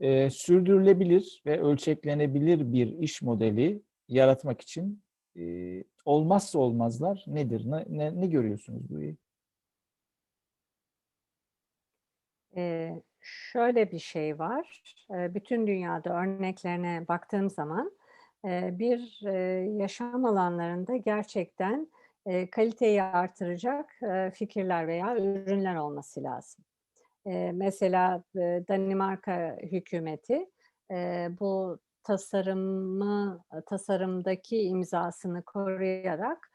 e, sürdürülebilir ve ölçeklenebilir bir iş modeli yaratmak için e, olmazsa olmazlar nedir? Ne, ne, ne görüyorsunuz bu? Ee, şöyle bir şey var. Ee, bütün dünyada örneklerine baktığım zaman e, bir e, yaşam alanlarında gerçekten e, kaliteyi artıracak e, fikirler veya ürünler olması lazım. Mesela Danimarka hükümeti bu tasarımı tasarımdaki imzasını koruyarak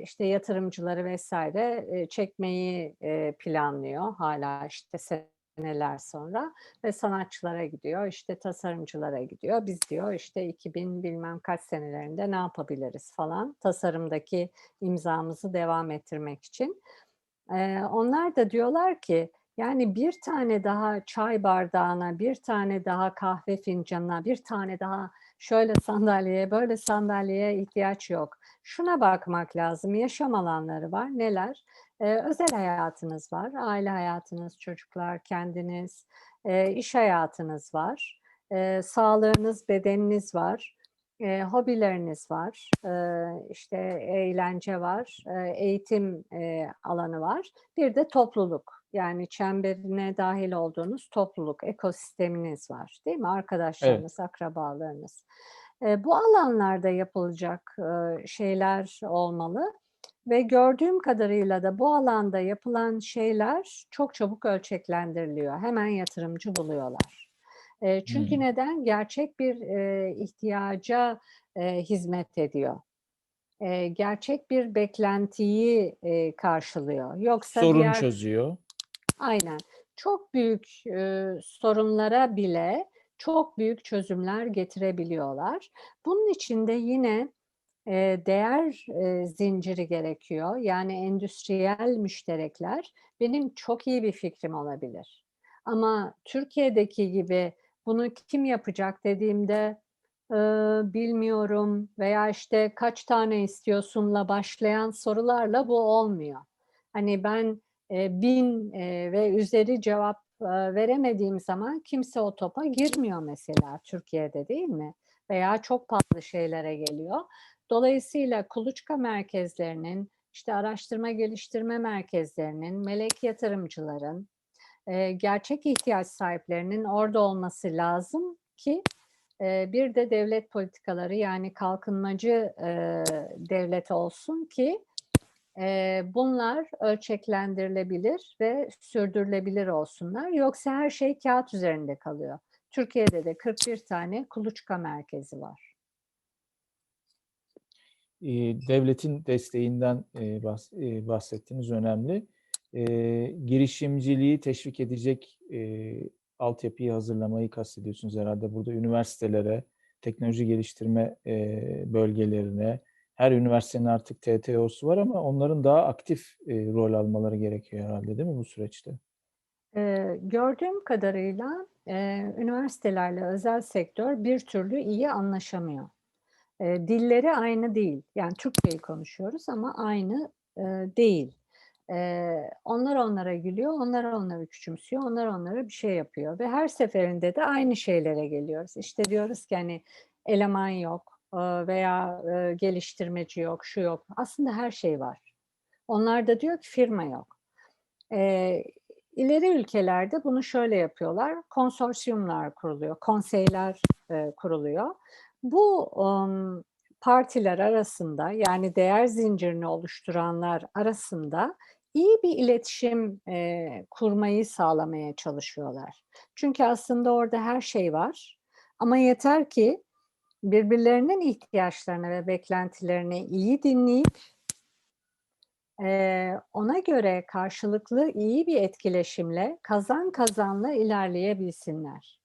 işte yatırımcıları vesaire çekmeyi planlıyor. Hala işte seneler sonra ve sanatçılara gidiyor işte tasarımcılara gidiyor. Biz diyor işte 2000 bilmem kaç senelerinde ne yapabiliriz falan tasarımdaki imzamızı devam ettirmek için. Onlar da diyorlar ki yani bir tane daha çay bardağına, bir tane daha kahve fincanına, bir tane daha şöyle sandalyeye, böyle sandalyeye ihtiyaç yok. Şuna bakmak lazım. Yaşam alanları var. Neler? Ee, özel hayatınız var. Aile hayatınız, çocuklar, kendiniz, e, iş hayatınız var. E, sağlığınız, bedeniniz var. E, hobileriniz var. E, işte eğlence var. E, eğitim e, alanı var. Bir de topluluk. Yani çemberine dahil olduğunuz topluluk, ekosisteminiz var. Değil mi? Arkadaşlarınız, akrabalarınız. E, bu alanlarda yapılacak e, şeyler olmalı ve gördüğüm kadarıyla da bu alanda yapılan şeyler çok çabuk ölçeklendiriliyor. Hemen yatırımcı buluyorlar. E, çünkü Hmm. neden? Gerçek bir e, ihtiyaca e, hizmet ediyor. E, gerçek bir beklentiyi e, karşılıyor. Yoksa Sorun diğer çözüyor. Aynen. Çok büyük e, sorunlara bile çok büyük çözümler getirebiliyorlar. Bunun için de yine e, değer e, zinciri gerekiyor. Yani endüstriyel müşterekler benim çok iyi bir fikrim olabilir. Ama Türkiye'deki gibi bunu kim yapacak dediğimde e, bilmiyorum veya işte kaç tane istiyorsunla başlayan sorularla bu olmuyor. Hani ben e, bin e, ve üzeri cevap e, veremediğim zaman kimse o topa girmiyor mesela Türkiye'de değil mi? Veya çok pahalı şeylere geliyor. Dolayısıyla kuluçka merkezlerinin, işte araştırma geliştirme merkezlerinin, melek yatırımcıların, e, gerçek ihtiyaç sahiplerinin orada olması lazım ki e, bir de devlet politikaları yani kalkınmacı e, devlet olsun ki e, bunlar ölçeklendirilebilir ve sürdürülebilir olsunlar. Yoksa her şey kağıt üzerinde kalıyor. Türkiye'de de 41 tane kuluçka merkezi var. Devletin desteğinden bahs- bahsettiğiniz önemli. E, girişimciliği teşvik edecek e, altyapıyı hazırlamayı kastediyorsunuz herhalde. Burada üniversitelere, teknoloji geliştirme e, bölgelerine, her üniversitenin artık TTO'su var ama onların daha aktif e, rol almaları gerekiyor herhalde değil mi bu süreçte? Ee, gördüğüm kadarıyla e, üniversitelerle özel sektör bir türlü iyi anlaşamıyor. E, dilleri aynı değil. Yani Türkçeyi konuşuyoruz ama aynı e, değil. Onlar onlara gülüyor, onlar onları küçümsüyor, onlar onlara bir şey yapıyor. Ve her seferinde de aynı şeylere geliyoruz. İşte diyoruz ki hani eleman yok veya geliştirmeci yok, şu yok. Aslında her şey var. Onlar da diyor ki firma yok. E, ileri ülkelerde bunu şöyle yapıyorlar. Konsorsiyumlar kuruluyor, konseyler kuruluyor. Bu partiler arasında yani değer zincirini oluşturanlar arasında iyi bir iletişim e, kurmayı sağlamaya çalışıyorlar. Çünkü aslında orada her şey var. Ama yeter ki birbirlerinin ihtiyaçlarını ve beklentilerini iyi dinleyip e, ona göre karşılıklı iyi bir etkileşimle kazan kazanla ilerleyebilsinler.